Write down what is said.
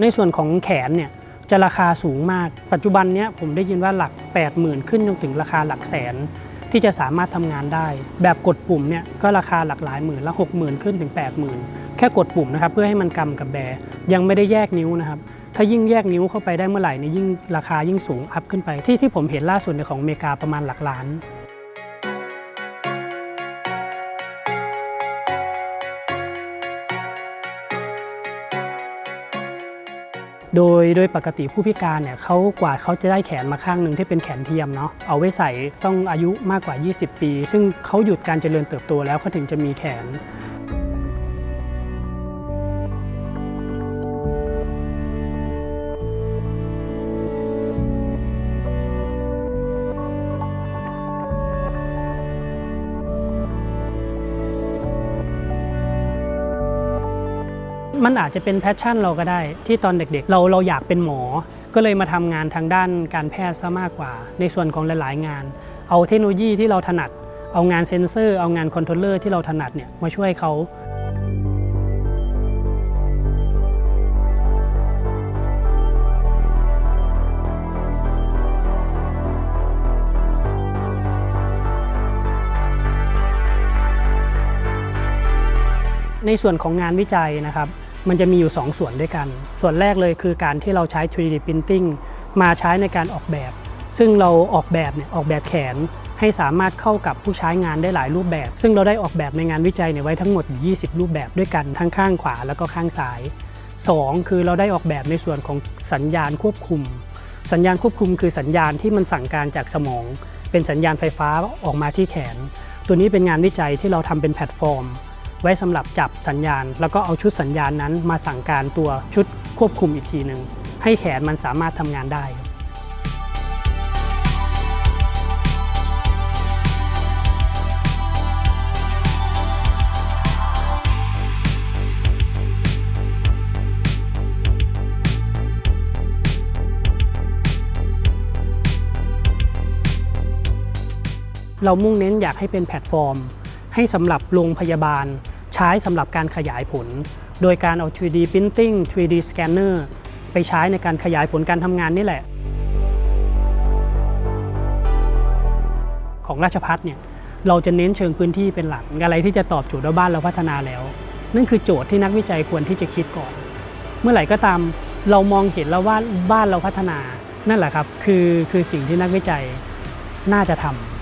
ในส่วนของแขนเนี่ยจะราคาสูงมาก ปัจจุบันเนี้ยผมได้ยินว่าหลัก 80,000 ขึ้นจนถึงราคาหลักแสน ที่จะสามารถทำงานได้ แบบกดปุ่มเนี่ยก็ราคาหลักหลายหมื่นละ60,000ขึ้นถึง 80,000 แค่กดปุ่มนะครับเพื่อให้มันกำกับแบร์ยังไม่ได้แยกนิ้วนะครับถ้ายิ่งแยกนิ้วเข้าไปได้เมื่อไหร่เนี่ยยิ่งราคายิ่งสูงอัพขึ้นไปที่ที่ผมเห็นล่าสุดในของอเมริกาประมาณหลักล้าน โดยโดยปกติผู้พิการเนี่ยเขากว่าเขาจะได้แขนมาข้างหนึ่งที่เป็นแขนเทียมเนาะเอาไว้ใส่ต้องอายุมากกว่า 20 ปี ซึ่งเขาหยุดการเจริญเติบโตแล้วเขาถึงจะมีแขน มันอาจจะเป็นแพชชั่นเราก็ได้ ที่ตอนเด็กๆ เราเราอยากเป็นหมอ ก็เลยมาทำงานทางด้านการแพทย์ซะมากกว่า ในส่วนของหลายๆ งาน เอาเทคโนโลยีที่เราถนัด เอางานเซ็นเซอร์ เอางานคอนโทรลเลอร์ที่เราถนัดเนี่ยมาช่วยเขาในส่วนของงานวิจัยนะครับ มันจะมีอยู่ 2 ส่วนด้วยกัน ส่วนแรกเลยคือการที่เราใช้ 3D Printing มาใช้ในการออกแบบ ซึ่งเราออกแบบเนี่ยออกแบบแขนให้สามารถเข้ากับผู้ใช้งานได้หลายรูปแบบ ซึ่งเราได้ออกแบบในงานวิจัยเนี่ยไว้ทั้งหมด 20 รูปแบบด้วยกันทั้งข้างขวาแล้วก็ข้างซ้าย 2 คือเราได้ออกแบบในส่วนของสัญญาณควบคุม สัญญาณควบคุมคือสัญญาณที่มันสั่งการจากสมอง เป็นสัญญาณไฟฟ้าออกมาที่แขน ตัวนี้เป็นงานวิจัยที่เราทำเป็นแพลตฟอร์ม ไว้สำหรับจับสัญญาณ แล้วก็เอาชุดสัญญาณนั้นมาสั่งการตัวชุดควบคุมอีกทีหนึ่งให้แขนมันสามารถทำงานได้เรามุ่งเน้นอยากให้เป็นแพลตฟอร์ม ให้สำหรับโรงพยาบาล ใช้สำหรับการขยายผล โดยการเอา 3D Printing 3D Scanner ไปใช้ในการขยายผลการทำงานนี่แหละ ของราชพัฒน์เนี่ยเราจะเน้นเชิงพื้นที่เป็นหลักอะไรที่จะตอบโจทย์ว่าบ้านเราพัฒนาแล้ว นั่นคือโจทย์ที่นักวิจัยควรที่จะคิดก่อน เมื่อไหร่ก็ตามเรามองเห็นแล้วว่าบ้านเราพัฒนา นั่นแหละครับคือคือสิ่งที่นักวิจัยน่าจะทำ